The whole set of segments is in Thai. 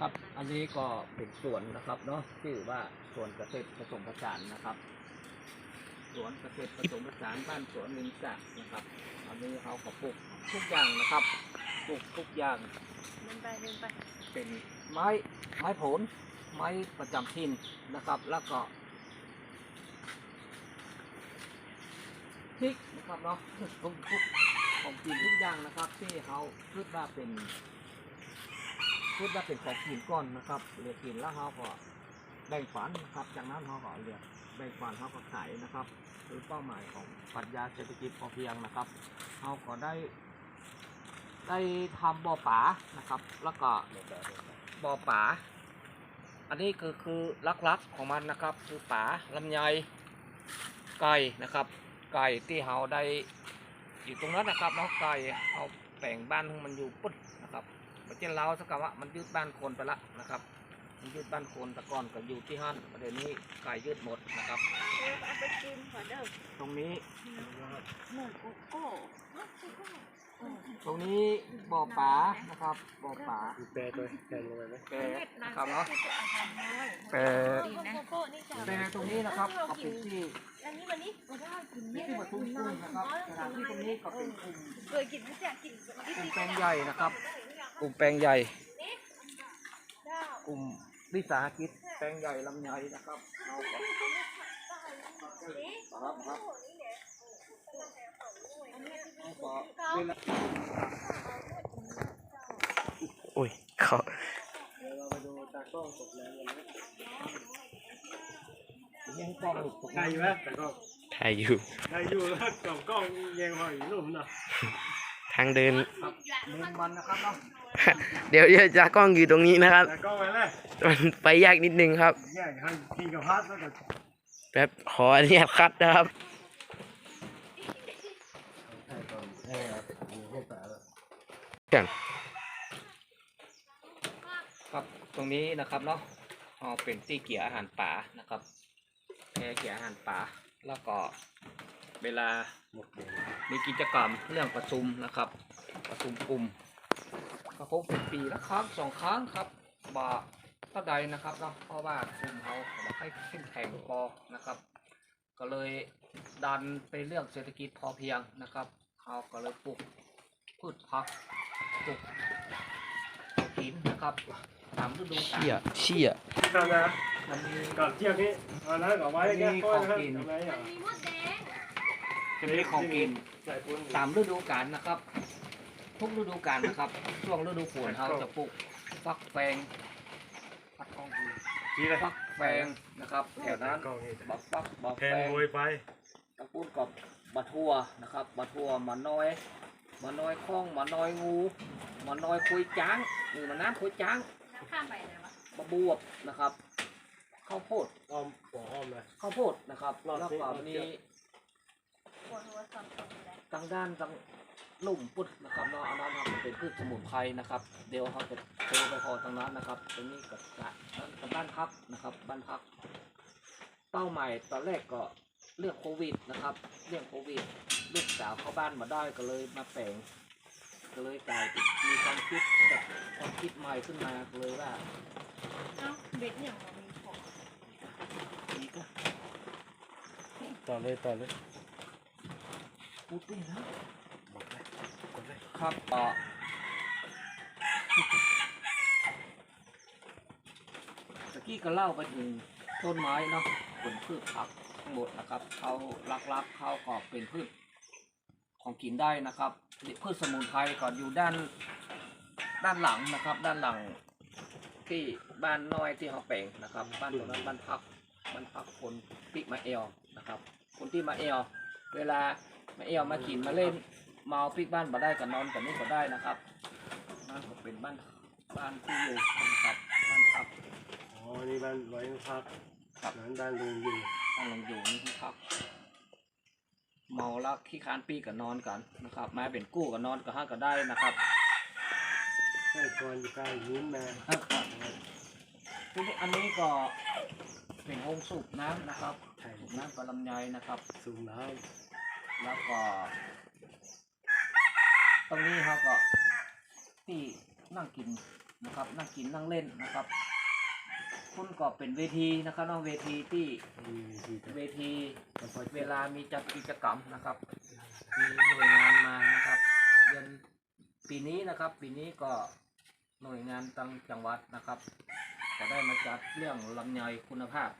ครับ อันนี้ก็เป็นสวนนะครับเนาะชื่อว่าสวนเกษตรผสมผสานนะครับสวนเกษตรผสมผสานบ้านสวนนินจานะครับอันนี้เขาก็ปลูกทุกอย่างนะครับปลูกทุกอย่างเดินไปเดินไปเป็นไม้ไม้ผลไม้ประจำถิ่นนะครับ แล้วก็พริกนะครับเนาะทุกทุกของกินทุกอย่างนะครับ ที่เขาคิดว่าเป็น คิดว่าเป็นของกินก้อนนะครับเรียกกินแล้วเขาก็แบ่งฝันนะครับ จากนั้นเขาก็เรียกแบ่งฝันเขาก็ขายนะครับ คือเป้าหมายของปรัชญาเศรษฐกิจพอเพียงนะครับเขาก็ได้ ได้ทำบ่อป่านะครับ แล้วก็บ่อป่าอันนี้คือคือลักๆของมันนะครับ คือป่าลำไยไก่นะครับ ไก่ที่เราได้อยู่ตรงนั้นนะครับเนาะไก่เอาแปลงบ้านของมันอยู่ปุ๊บ นะครับมันเช่นเราสักคำว่ามันยึดบ้านคนไปละนะครับ มันยึดบ้านคนแต่ก่อนก็อยู่ที่ห้านประเด็นนี้ไก่ยึดหมดนะครับ เออเอาไปกินขอเด้อตรงนี้หมูโกโก้เนาะโกโก้เออตรงนี้บ่อป่านะครับบ่อป่าแปลตัวแปลลงไปไหมแกนะครับเนาะเอแต่อโกโก้นี่จ้ะแต่ตรงนี้นะครับก็เป็นที่อันนี้วันนี้เราได้กินที่ที่ปทุมกุ้งนะครับสถานที่ตรงนี้ก็เป็นกลุ่มเคยกินไม่แจกกินกลุ่มแปลงใหญ่นะครับ กลุ่มแปลงใหญ่ กลุ่มวิสาหกิจแปลงใหญ่ลำไยนะครับเราครับครับเราก็เวลาอุ้ยเขาเดี๋ยวเราไปดูตากล้องตกแรงกันนะยังกล้องอีกตกใช่ไหมต่ก็ถ่ายอยู่ใช่อยู่แล้วกับกล้องยังหอยรูปเนาะทางเดินเน้นมันนะครับเนาะ เดี๋ยวเดี๋ยวจะกล้องอยู่ตรงนี้นะครับแต่กล้องไปเลยมันไปยากนิดนึงครับแยกให้ทีกับพัดแล้วก็แป๊บขออนุญาตคัดนะครับอย่างครับตรงนี้นะครับเนาะเอาเป็นที่เกี่ยอาหารป่านะครับแค่เกี่ยอาหารป่าแล้วก็เวลามีกิจกรรมเรื่องประชุมนะครับ ประชุมกลุ่ม ก็คงเป็นปีละครั้งสองครั้งครับบ่เท่าใดนะครับเนาะเพราะว่ากลุ่มเขาเขาบอกให้เข้มแข็งพอนะครับ ก็เลยดันไปเรื่องเศรษฐกิจพอเพียงนะครับเขาก็เลยปลูกพืชผักปลูกกินนะครับตามฤดูกาลเชี่ยเชี่ยตอนนะมันมีก่อนเที่ยงนี้เอานะก่อนไว้แค่ก้อนนะครับทำไมอะมีมดแดงจะมีของกินใส่ปุ้นตามฤดูกาลนะครับ ทุกฤดูกาลนะครับ ช่วงฤดูฝนเขาจะปลูกฟักแฟงฟักทองดีทีเลยฟักแฟงนะครับแถวนั้นกล้องนี่บักฟักบักแทแฟนงโวยไปตะปูนกับบะทั่วนะครับบะทั่วหมาน้อยหมาน้อยข้องหมาน้อยงูหมาน้อยคุยจ้างนี่มันน้ำคุยจ้างข้ามไปไหนวะบะบวบนะครับข้าวโพดอ้อมหัวอ้อมเลยข้าวโพดนะครับรอดแล้วสิก็รอดมีเกี่ยวปวดหัวสับสนเลยทางด้านทาง ลุ่มพุทธนะครับเนาะอันนั้นครับเป็นพืชสมุนไพรนะครับ เดี๋ยวเขาจะโทรไปพอทางนั้นนะครับ ตรงนี้กับกับบ้านพักนะครับ บ้านพัก เป้าหมายตอนแรกก็เรื่องโควิดนะครับ เรื่องโควิดลูกสาวเข้าบ้านมาได้ก็เลยมาแปลงก็เลยกลายเป็นมีความคิดแบบความคิดใหม่ขึ้นมาก็เลยว่าเอ้าเบ็ดอย่างเรามีของนี่ก็ต่อเลยต่อเลยพูดด้วยนะ ครับเอ่อตะกี้ก็เล่าไปถึงต้นไม้เนาะเป็นพืชผักทั้งหมดนะครับเขาลักๆเขาก็เป็นพืชของกินได้นะครับพืชสมุนไพรก่อนอยู่ด้านด้านหลังนะครับ ด้านหลังที่บ้านน้อยที่เขาแปลงนะครับ บ้านตรงนั้นบ้านพักบ้านพักคนปิกมาเอลนะครับ คนที่มาเอลเวลามาเอลมากินมาเล่น เมาปิกบ้านมาได้กับนอนกับนี่ก็ได้นะครับบ้านผมเป็นบ้านบ้านที่อยู่นะครับบ้านพักอ๋อนี่บ้านไว้พักครับนั้นบ้านลุงอยู่บ้านลงอยู่นี่ที่พักเมาแล้วขี้ค้านปีกับนอนกันนะครับมาเป็นกู้กับนอนกับห้าก็ได้นะครับให้คอนอยู่ใกล้ยิ้มแม่ทีนี้อันนี้ก็เป็นห้องสูบน้ำนะครับใช่สูบน้ำกับลำไยนะครับ สูงน้แล้วก็ ตรงนี้เขาก็ที่นั่งกินนะครับ นั่งกินนั่งเล่นนะครับคุณก็เป็นเวทีนะครับเนอกเวทีที่เวทีเวลามีจัดกิจกรรมนะครับ มีหน่วยงานมานะครับเดือนปีนี้นะครับ ปีนี้ก็หน่วยงานตังจังหวัดนะครับก็ได้มาจัดเรื่องลำไยคุณภาพ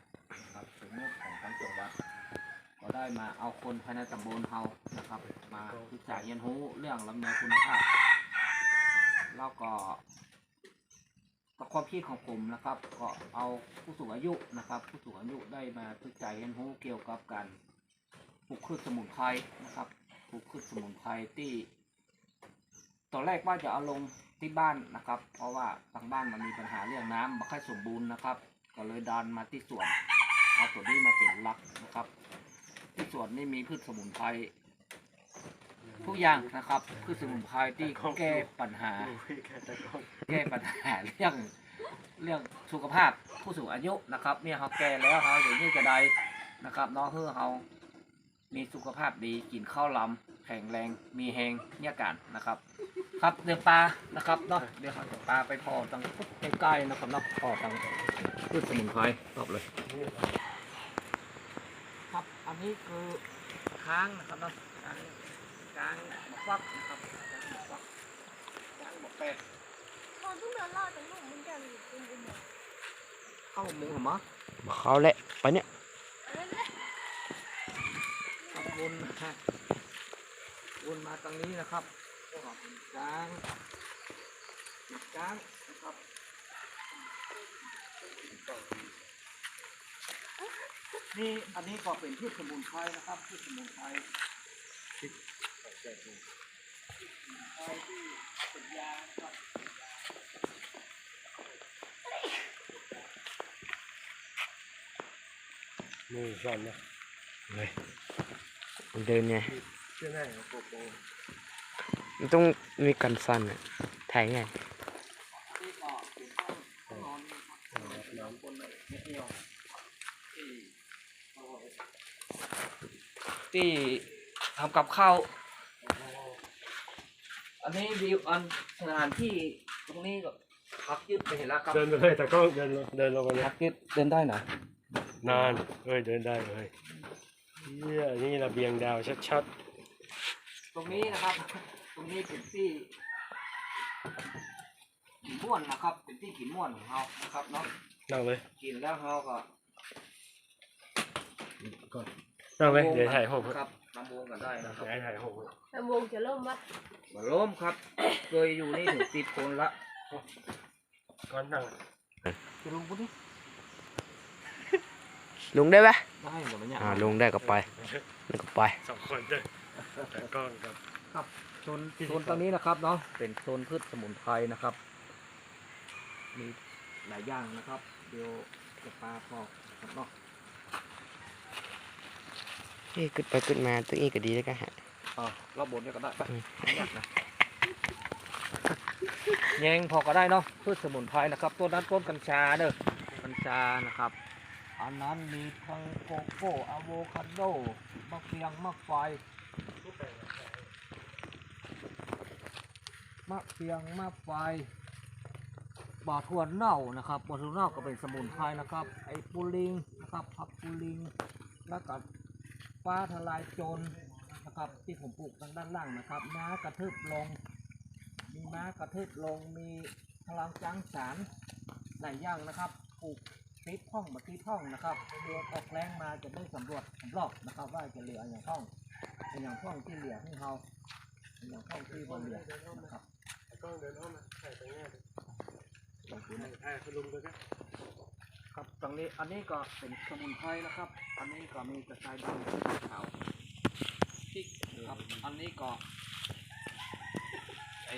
นะครับสมมติของทางจังหวัด ก็ได้มาเอาคนภายในตำบลเฮานะครับ มาศึกษาเรียนรู้เรื่องลำไยคุณภาพแล้วก็ก็ความคิดของผมนะครับ ก็เอาผู้สูงอายุนะครับ ผู้สูงอายุได้มาศึกษาเรียนรู้เกี่ยวกับการปลูกพืชสมุนไพรนะครับปลูกพืชสมุนไพรที่ตอนแรกว่าจะเอาลงที่บ้านนะครับ เพราะว่าทางบ้านมันมีปัญหาเรื่องน้ำไม่ค่อยสมบูรณ์นะครับ ก็เลยดันมาที่สวนเอาตัวนี้มาเป็นหลักนะครับ ที่สวนนี่มีพืชสมุนไพรทุกอย่างนะครับพืชสมุนไพรที่แก้ปัญหา แก้ปัญหาเรื่องเรื่องสุขภาพผู้สูงอายุนะครับ เนี่ยเขาแก่แล้วเขาอย่างนี้จะได้นะครับเน้องเพื่อเขามีสุขภาพดีกินข้าวลำแข็งแรงมีแหงเนี่ยกันนะครับ ครับเดือปลานะครับเนาะเดี๋ยวเขาจะปลาไปพอตังใกล้ๆนะครับเนาะพอตังพืชสมุนไพรตอบเลยครับ อันนี้คือค้างนะครับเนาะค้างค้างหมกฟักนะครับค้างหมกฟักค้างหมกเป็ดตอนทุกเดือนรอดแต่ลูกมันจะมีเป็นเป็นแบบเข้าหมูหรอมะเขาแหละไปเนี่ยนั้นแหละครับวนนะฮะวนมาตรงนี้นะครับก็เป็นกลางเป็นกลางนะครับ นี่อันนี้ก็เป็นพืชสมุนไพรนะครับพืชสมุนไพรพืชสมุนไพรที่เป็นยานะครับมือสั่นนะเลยมันเดินไงเชื่อได้โกโก้มันต้องมีกันสั้นอะถ่ายไง นี่ก็เป็นห้องห้องนอนนะครับนอนบนเม็ดเดียวที่เอาไว้ ที่ทำกับข้าวอันนี้วิวอันสถานที่ตรงนี้ก็พักยึดไปเห็นแล้วครับเดินไปเลยแต่ก็เดินลงเดินลงไปเลยพักยึดเดินได้นะนานเอ้ยเดินได้เลยเยี่ยนี่ระเบียงดาวชัดตรงนี้นะครับ ตรงนี้เป็นที่กินม่วนนะครับ เป็นที่กินม่วนของเรานะครับเนาะๆนั่งเลยกินแล้วเราก็นั่ งเลยเดี๋ยวถ่ายห้องครับลำวงกันได้นะครับเดี๋ยวถ่ายห้องแต่วงจะล่มปะมาล้มครับ เคยอยู่นี่ถึงสิบคนละก่อนนั่งจะลงปุ๊บนี่ลงได้ไหมได้หมดแล้วเนี่ยอ่าลงได้ก็ไปแล้วก็ไปสองคนเด้อแต่กล้องกับครับ โซนโซนตรงนี้นะครับเนาะเป็นโซนพืชสมุนไพรนะครับ มีหลายอย่างนะครับ เดี๋ยวจะปลาพอกครับเนาะ เฮ้ยขึ้นไปขึ้นมาตัวนี้ก็ดีแล้วกันฮะอ่ารอบบนเนี่ยก็ได้ปะอืมไม่ยากนะแยงพอก็ได้เนาะพืชสมุนไพรนะครับต้นนั้นต้นกัญชาเด้อกัญชานะครับอันนั้นมีทั้งโกโก้อะโวคาโดมะเฟียงมะไฟมะเฟียงมะไฟบาทวนเน่านะครับบาทวนเน่าก็เป็นสมุนไพรนะครับไอ้ปูลิงนะครับผักปูลิงแล้วก็ ฟ้าทลายโจรนะครับที่ผมปลูกทางด้านล่างนะครับม้ากระทืบลง มีม้ากระทืบลงมีพลังจังสารหลายอย่างนะครับปลูกติดห้องมาติดห้องนะครับเรือออกแรงมาจะได้สำรวจสำรอบนะครับ ว่าจะเหลืออย่างห้องอย่างห้องที่เหลือให้เราอย่างห้องที่บนเหลือนะครับกล้องเดินอ้อมมาถ่ายตรงนี้ถ่ายคุณลุงด้วยกัน ครับตรงนี้อันนี้ก็เป็นสมุนไพรนะครับ อันนี้ก็มีกระชายดำขาวพริกครับ อันนี้ก็ไอ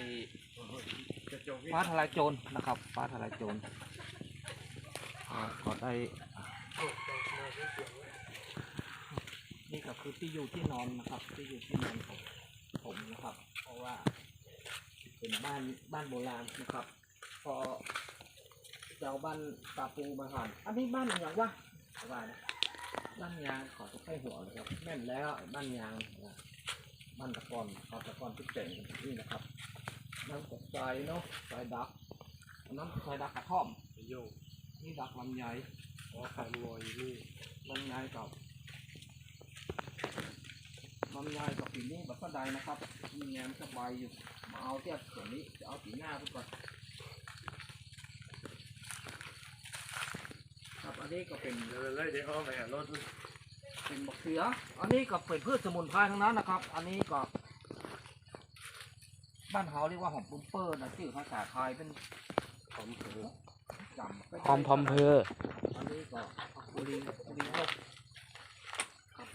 ฟ้าทลายโจรนะครับฟ้าทลายโจรอ่าก็ได้นี่ก็คือที่อยู่ที่นอนนะครับ ที่อยู่ที่นอนของผมนะครับ เพราะว่าเป็นบ้านบ้านโบราณนะครับ พอ เจ้าบ้านตาปูมาหันอันนี้บ้านอย่างวะว่านะบ้านยางขอจะให้หัวเลยครับแม่นแล้วไอ้บ้านยางนะบ้านตะกอนเขาตะกอนที่เจ๋งกันที่นี่นะครับน้ำตกใจเนาะใจดักนั้นใช้ดักกระท่อมโยงนี่ดักลำไยอ๋อขาดงอยอยู่นี่ลำไยกับลำไยกับปีนี้บัตรใดนะครับมีแงมสบายอยู่มาเอาเทียบส่วนนี้จะเอาปีหน้าทุกคนครับอัน นี้ก็เป็นเดี๋ยวเลยเดี๋ยวเอาไปรถเป็นบักเสืออันนี้ก็เป็นพืชสมุนไพรทั้งนั้นนะครับ อันนี้ก็ บ้านเฮาเรียกว่าหอมปุ้มเปอร์นะชื่อภาษาไทยเป็นหอมเผือจำหอมพอมเพออันนี้ก็บุรีบุรีครับ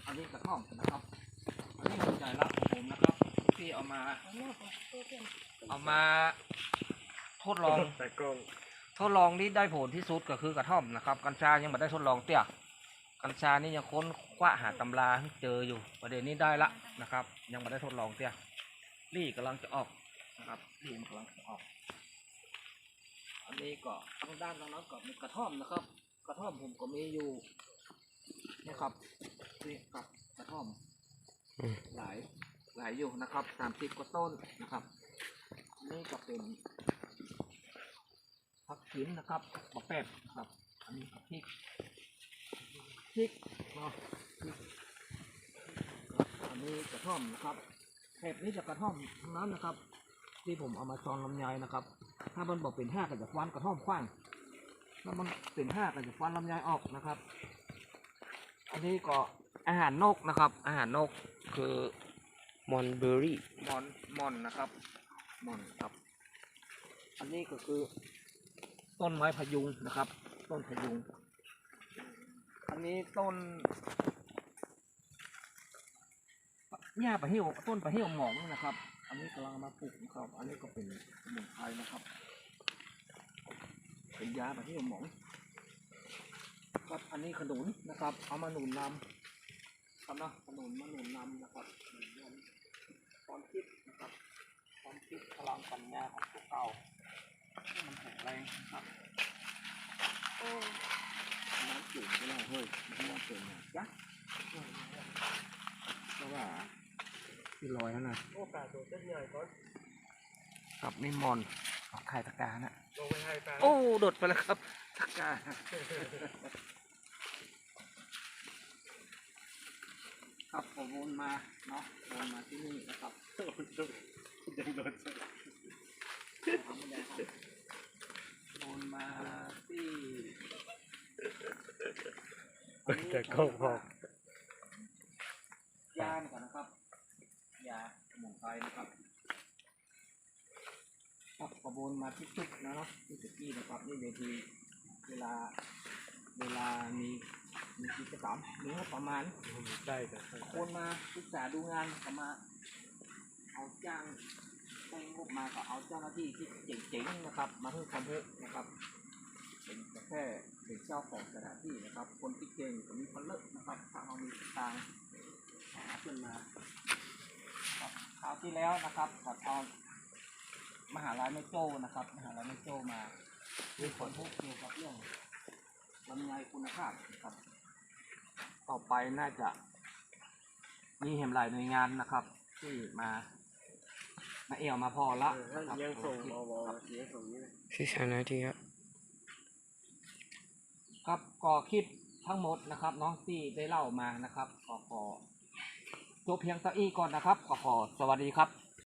อันนี้กระท่อมนะครับ อันนี้หัวใจรักของผมนะครับที่เอามา เอามาทดลองแต่กล้อง ทดลองที่ได้ผลที่สุดก็คือกระท่อมนะครับ กัญชายังไม่ได้ทดลองเตี้ยกัญชานี่ยังค้นคว้าหาตำราให้เจออยู่ประเด็นนี้ได้ละนะครับ ยังไม่ได้ทดลองเตี้ยรี่กำลังจะออกนะครับรี่มันกำลังจะออก อันนี้ก็ทางด้านทางนั้นก็มีกระท่อมนะครับ กระท่อมผมก็มีอยู่นะครับนี่ครับกระท่อมอืมหลายหลายอยู่นะครับสามสิบกว่าต้นนะครับ นี่ก็เป็น ผักขินนะครับบักเป็ดครับ อันนี้ก็พริกพริกเนาะพริกครับอันนี้กระท่อมนะครับเห็ดนี้จะกระท่อมทั้งนั้นนะครับ ที่ผมเอามาซอนลำไยนะครับ ถ้ามันบอกเป็นห้าก็จะฟันกระท่อมขว้างถ้ามันเป็นห้าก็จะฟันลำไยออกนะครับ อันนี้ก็อาหารนกนะครับ อาหารนกคือมอนเบอรี่มอนมอนนะครับมอนครับ อันนี้ก็คือ ต้นไม้พยุงนะครับ ต้นพยุง อันนี้ต้นหญ้าปะเหี่ยวต้นปะเหี่ยวหมองนะครับ อันนี้กำลังมาปลูกนะครับ อันนี้ก็เป็นสมุนไพรนะครับ เป็นยาปะเหี่ยวหมองครับอันนี้ขนุนนะครับ เอามาหนุนนำครับนะขนุนมาหนุนนำนะครับหนุนนำความคิดนะครับความคิดพลังปัญญาของพวกเรา มันแข็งแรงนะครับโอ้น้ำจืดไม่ได้เฮ้ยไม่ต้องเติมนะจ๊ะเพราะว่าพี่ลอยแล้วนะโอกาสตัวเส้นใหญ่ก่อนครับนี่มอนออกไข่ตะกานะลงไปให้ตาโอ้โดดไปแล้วครับตะกาครับผมวนมาเนาะวนมาที่นี่นะครับยังโดน วนมาที่แต่กล้องพอกยาก่อนนะครับ ยาสมุนไพรนะครับครับขบวนมาที่ตึกนะเนาะที่ตึกที่นะครับนี่เวทีเวลาเวลามีมีกิจกรรมมีงบประมาณใช่แต่คนมาศึกษาดูงานเขามาเอาจ้าง แต่งงบมาก็เอาเจ้าหน้าที่ที่เจ๋งๆนะครับ มาให้ความรู้นะครับ เป็นแค่เป็นเจ้าของสถานที่นะครับ คนที่เก่งก็มีคนเลิกนะครับถ้าเรามีทางหาขึ้นมาครับคราวที่แล้วนะครับขอเอามหาลัยไม่โจ้นะครับ มหาลัยไม่โจ้มามีคนพูดเกี่ยวกับเรื่องลำไยคุณภาพนะครับ ต่อไปน่าจะมีเห็นหลายหน่วยงานนะครับ ที่มา มาเอี่ยวมาพอละนะครับยังส่งโอเคมาวอครับยังส่งนี่เลยสิสานาทีครับ ครับก็คลิปทั้งหมดนะครับ น้องที่ได้เล่ามานะครับขอขอจบเพียงเท่านี้ก่อนนะครับขอขอสวัสดีครับ